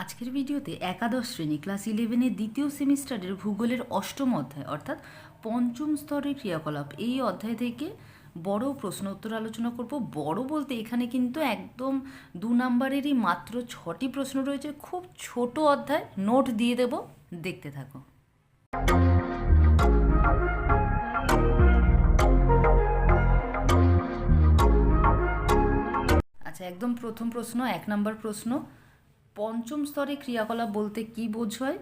আজকের ভিডিওতে একাদশ শ্রেণি ক্লাস ইলেভেনের দ্বিতীয় সেমিস্টারের ভূগোলের অষ্টম অধ্যায়, অর্থাৎ পঞ্চম স্তরের ক্রিয়াকলাপ, এই অধ্যায় থেকে বড় প্রশ্ন উত্তর আলোচনা করব। বড় বলতে এখানে কিন্তু একদম দু নাম্বারেরই মাত্র ছটি প্রশ্ন রয়েছে। খুব ছোট অধ্যায়, নোট দিয়ে দেব, দেখতে থাকো। আচ্ছা একদম প্রথম প্রশ্ন, এক নম্বর প্রশ্ন। পঞ্চম স্তরে ক্রিয়াকলাপ বলতে কি বোঝায়?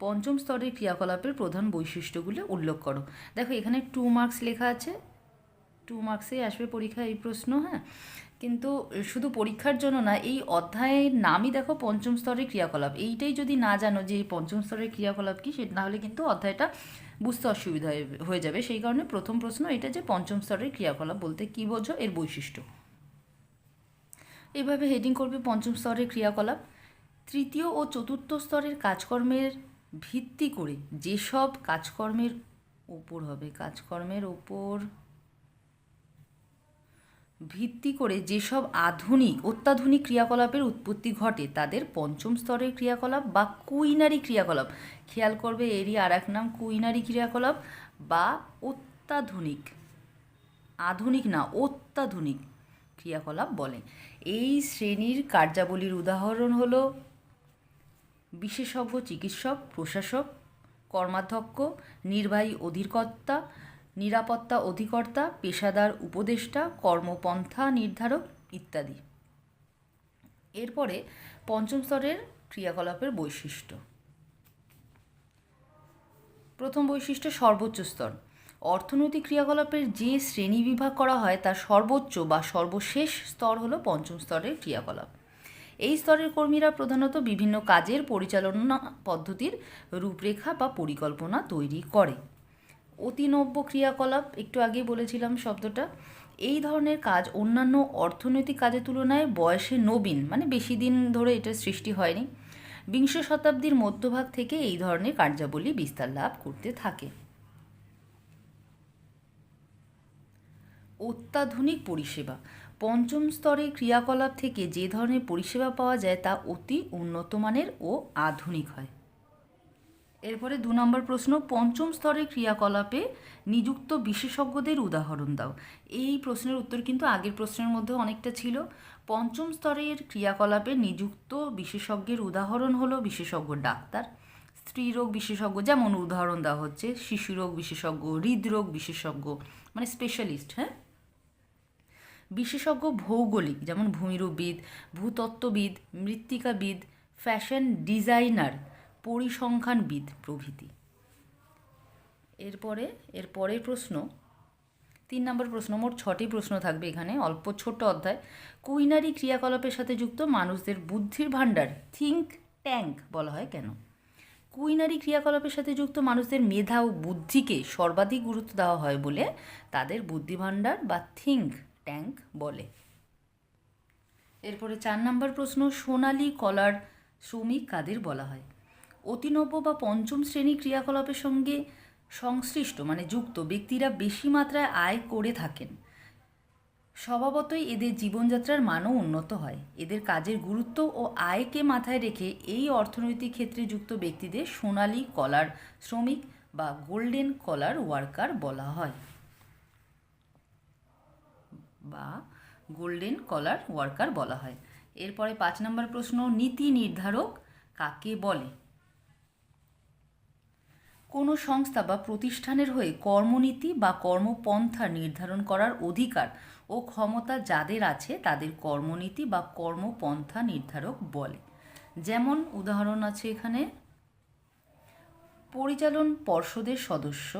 পঞ্চম স্তরের ক্রিয়াকলাপের প্রধান বৈশিষ্ট্যগুলো উল্লেখ করো। দেখো, এখানে টু মার্কস লেখা আছে। টু মার্কসেই আসবে পরীক্ষা এই প্রশ্ন হ্যাঁ? কিন্তু শুধু পরীক্ষার জন্য না, এই অধ্যায়ের নামই দেখো পঞ্চম স্তরের ক্রিয়াকলাপ। এইটাই যদি না জানো যে পঞ্চম স্তরের ক্রিয়াকলাপ কি সেটা নাহলে কিন্তু অধ্যায়টা বুঝতে অসুবিধা হয়ে যাবে। সেই কারণে প্রথম প্রশ্ন এটা যে পঞ্চম স্তরের ক্রিয়াকলাপ বলতে কী বোঝো এর বৈশিষ্ট্য। এভাবে হেডিং করবে পঞ্চম স্তরের ক্রিয়াকলাপ। তৃতীয় ও চতুর্থ স্তরের কাজকর্মের ভিত্তি করে যেসব কাজকর্মের ওপর হবে, কাজকর্মের ওপর ভিত্তি করে যেসব আধুনিক, অত্যাধুনিক ক্রিয়াকলাপের উৎপত্তি ঘটে, তাদের পঞ্চম স্তরের ক্রিয়াকলাপ বা কুইনারি ক্রিয়াকলাপ। খেয়াল করবে এরই আর এক নাম, কুইনারি ক্রিয়াকলাপ বা অত্যাধুনিক, আধুনিক না, অত্যাধুনিক ক্রিয়াকলাপ বলে। এই শ্রেণির কার্যাবলীর উদাহরণ হলো বিশেষজ্ঞ, চিকিৎসক, প্রশাসক, কর্মাধ্যক্ষ, নির্বাহী অধিকর্তা, নিরাপত্তা অধিকর্তা, পেশাদার উপদেষ্টা, কর্মপন্থা নির্ধারক ইত্যাদি। এরপরে পঞ্চম স্তরের ক্রিয়াকলাপের বৈশিষ্ট্য। প্রথম বৈশিষ্ট্য, সর্বোচ্চ স্তর। অর্থনৈতিক ক্রিয়াকলাপের যে শ্রেণি বিভাগ করা হয়, তার সর্বোচ্চ বা সর্বশেষ স্তর হলো পঞ্চম স্তরের ক্রিয়াকলাপ। এই স্তরের কর্মীরা প্রধানত বিভিন্ন কাজের পরিচালনা পদ্ধতির রূপরেখা বা পরিকল্পনা তৈরি করে। অতিনব্য ক্রিয়াকলাপ, একটু আগেই বলেছিলাম শব্দটা, এই ধরনের কাজ অন্যান্য অর্থনৈতিক কাজের তুলনায় বয়সে নবীন মানে বেশি দিন ধরে এটা সৃষ্টি হয়নি। বিংশ শতাব্দীর মধ্যভাগ থেকে এই ধরনের কার্যাবলী বিস্তার লাভ করতে থাকে। অত্যাধুনিক পরিষেবা পঞ্চম স্তরে ক্রিয়াকলাপ থেকে যে ধরনের পরিষেবা পাওয়া যায় তা অতি উন্নত মানের ও আধুনিক হয়। এরপরে দু নম্বর প্রশ্ন, পঞ্চম স্তরের ক্রিয়াকলাপে নিযুক্ত বিশেষজ্ঞদের উদাহরণ দাও। এই প্রশ্নের উত্তর কিন্তু আগের প্রশ্নের মধ্যে অনেকটা ছিল। পঞ্চম স্তরের ক্রিয়াকলাপে নিযুক্ত বিশেষজ্ঞের উদাহরণ হলো বিশেষজ্ঞ ডাক্তার। স্ত্রীরোগ বিশেষজ্ঞ যেমন উদাহরণ দেওয়া হচ্ছে শিশুরোগ বিশেষজ্ঞ, হৃদরোগ বিশেষজ্ঞ মানে স্পেশালিস্ট হ্যাঁ? বিশেষজ্ঞ ভৌগোলিক, যেমন ভূমিরূপবিদ, ভূতত্ত্ববিদ, মৃত্তিকাবিদ, ফ্যাশন ডিজাইনার, পরিসংখ্যানবিদ প্রভৃতি। এরপরে এর পরের প্রশ্ন, তিন নম্বর প্রশ্ন, মোট ছটি প্রশ্ন থাকবে এখানে, অল্প ছোট্ট অধ্যায়। কুইনারি ক্রিয়াকলাপের সাথে যুক্ত মানুষদের বুদ্ধির ভাণ্ডার, থিঙ্ক ট্যাঙ্ক বলা হয় কেন? কুইনারি ক্রিয়াকলাপের সাথে যুক্ত মানুষদের মেধা ও বুদ্ধিকে সর্বাধিক গুরুত্ব দেওয়া হয় বলে তাদের বুদ্ধিভাণ্ডার বা থিঙ্ক ট্যাঙ্ক বলে। এরপরে চার নম্বর প্রশ্ন সোনালি কলার শ্রমিক কাদের বলা হয়? অতিনব্য বা পঞ্চম শ্রেণি ক্রিয়াকলাপের সঙ্গে সংশ্লিষ্ট মানে যুক্ত ব্যক্তিরা বেশি মাত্রায় আয় করে থাকেন। স্বভাবতই এদের জীবনযাত্রার মানও উন্নত হয়। এদের কাজের গুরুত্ব ও আয়কে মাথায় রেখে এই অর্থনৈতিক ক্ষেত্রে যুক্ত ব্যক্তিদের সোনালি কলার শ্রমিক বা গোল্ডেন কলার ওয়ার্কার বলা হয়। বা গোল্ডেন কলার ওয়ার্কার বলা হয়। এরপরে পাঁচ নম্বর প্রশ্ন, নীতি নির্ধারক কাকে বলে? কোনো সংস্থা বা প্রতিষ্ঠানের হয়ে কর্মনীতি বা কর্মপন্থা নির্ধারণ করার অধিকার ও ক্ষমতা যাদের আছে তাদের কর্মনীতি বা কর্মপন্থা নির্ধারক বলে। যেমন উদাহরণ আছে এখানে, পরিচালন পর্ষদের সদস্য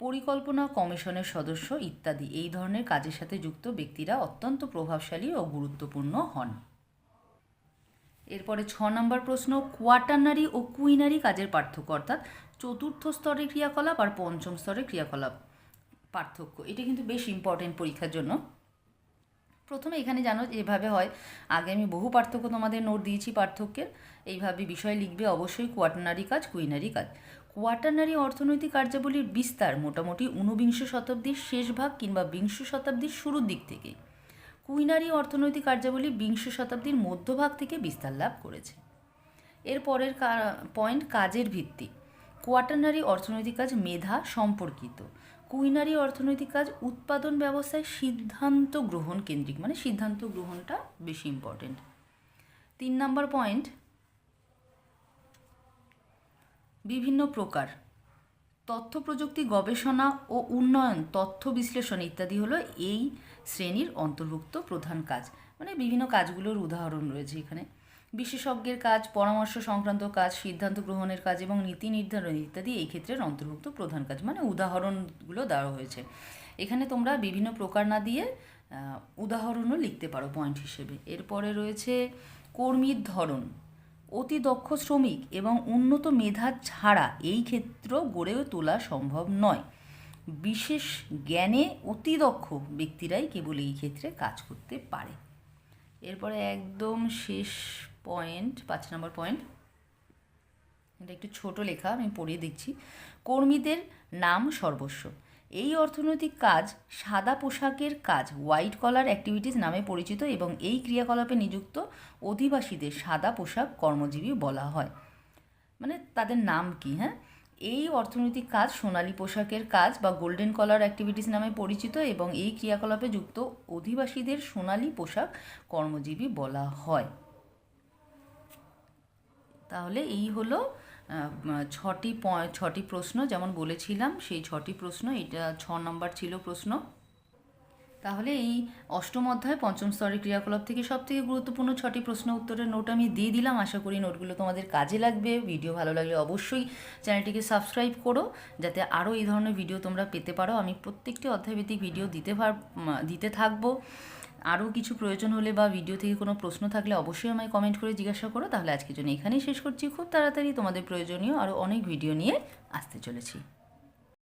পরিকল্পনা কমিশনের সদস্য ইত্যাদি। এই ধরনের কাজের সাথে যুক্ত ব্যক্তিরা অত্যন্ত প্রভাবশালী ও গুরুত্বপূর্ণ হন। এরপরে ছ নম্বর প্রশ্ন, কোয়াটার্নারি ও কুইনারি কাজের পার্থক্য, অর্থাৎ চতুর্থ স্তরের ক্রিয়াকলাপ আর পঞ্চম স্তরের ক্রিয়াকলাপ পার্থক্য। এটা কিন্তু বেশ ইম্পর্টেন্ট পরীক্ষার জন্য। প্রথমে এখানে জানো এভাবে হয়, আগে আমি বহু পার্থক্য তোমাদের নোট দিয়েছি পার্থক্যের। এইভাবে বিষয় লিখবে অবশ্যই কোয়াটার্নারি কাজ, কুইনারি কাজ। কোয়াটার্নারি অর্থনৈতিক কার্যাবলীর বিস্তার মোটামুটি ঊনবিংশ শতাব্দীর শেষ ভাগ কিংবা বিংশ শতাব্দীর শুরুর দিক থেকে। কুইনারি অর্থনৈতিক কার্যাবলী বিংশ শতাব্দীর মধ্যভাগ থেকে বিস্তার লাভ করেছে। এর পরের পয়েন্ট কাজের ভিত্তি। কোয়াটারনারি অর্থনৈতিক কাজ মেধা সম্পর্কিত। কুইনারি অর্থনৈতিক কাজ উৎপাদন ব্যবস্থায় সিদ্ধান্ত গ্রহণ কেন্দ্রিক মানে সিদ্ধান্ত গ্রহণটা বেশি ইম্পর্টেন্ট তিন নম্বর পয়েন্ট বিভিন্ন প্রকার। তথ্য প্রযুক্তি গবেষণা ও উন্নয়ন, তথ্য বিশ্লেষণ ইত্যাদি হলো এই শ্রেণির অন্তর্ভুক্ত প্রধান কাজ। মানে বিভিন্ন কাজগুলোর উদাহরণ রয়েছে এখানে। বিশেষজ্ঞের কাজ, পরামর্শ সংক্রান্ত কাজ, সিদ্ধান্ত গ্রহণের কাজ এবং নীতি নির্ধারণ ইত্যাদি এই ক্ষেত্রের অন্তর্ভুক্ত প্রধান কাজ। মানে উদাহরণগুলো দেওয়া হয়েছে। এখানে তোমরা বিভিন্ন প্রকার না দিয়ে উদাহরণও লিখতে পারো পয়েন্ট হিসেবে। এরপরে রয়েছে কর্মীর ধরন। অতি দক্ষ শ্রমিক এবং উন্নত মেধা ছাড়া এই ক্ষেত্র গড়ে তোলা সম্ভব নয়। বিশেষ জ্ঞানে অতি দক্ষ ব্যক্তিরাই কেবল এই ক্ষেত্রে কাজ করতে পারে। এরপরে একদম শেষ পয়েন্ট, পাঁচ নম্বর পয়েন্ট। এটা একটু ছোট লেখা, আমি পড়িয়ে দিচ্ছি। কর্মীদের নাম সর্বস্ব। এই অর্থনৈতিক কাজ সাদা পোশাকের কাজ হোয়াইট কলার অ্যাক্টিভিটিস নামে পরিচিত এবং এই ক্রিয়াকলাপে নিযুক্ত অধিবাসীদের সাদা পোশাক কর্মজীবী বলা হয়। মানে তাদের নাম কি হ্যাঁ? এই অর্থনৈতিক কাজ সোনালী পোশাকের কাজ বা গোল্ডেন কলার অ্যাক্টিভিটিস নামে পরিচিত এবং এই ক্রিয়াকলাপে যুক্ত অধিবাসীদের সোনালী পোশাক কর্মজীবী বলা হয়। তাহলে এই হলো ছটি ছটি প্রশ্ন যেমন বলেছিলাম, সেই ছটি প্রশ্ন, এটা ছ নম্বর ছিল প্রশ্ন। তাহলে এই অষ্টম অধ্যায় পঞ্চম স্তরের ক্রিয়াকলাপ থেকে সব থেকে গুরুত্বপূর্ণ ছটি প্রশ্ন উত্তরের নোট আমি দিয়ে দিলাম। আশা করি নোটগুলো তোমাদের কাজে লাগবে। ভিডিও ভালো লাগলে অবশ্যই চ্যানেলটিকে সাবস্ক্রাইব করো, যাতে আরও এই ধরনের ভিডিও তোমরা পেতে পারো। আমি প্রত্যেকটি অধ্যায়ভিত্তিক ভিডিও দিতে দিতে থাকব। আরও কিছু প্রয়োজন হলে বা ভিডিও থেকে কোনো প্রশ্ন থাকলে অবশ্যই আমায় কমেন্ট করে জিজ্ঞাসা করো। তাহলে আজকের জন্য এখানেই শেষ করছি। খুব তাড়াতাড়ি তোমাদের প্রয়োজনীয় আরও অনেক ভিডিও নিয়ে আসতে চলেছি।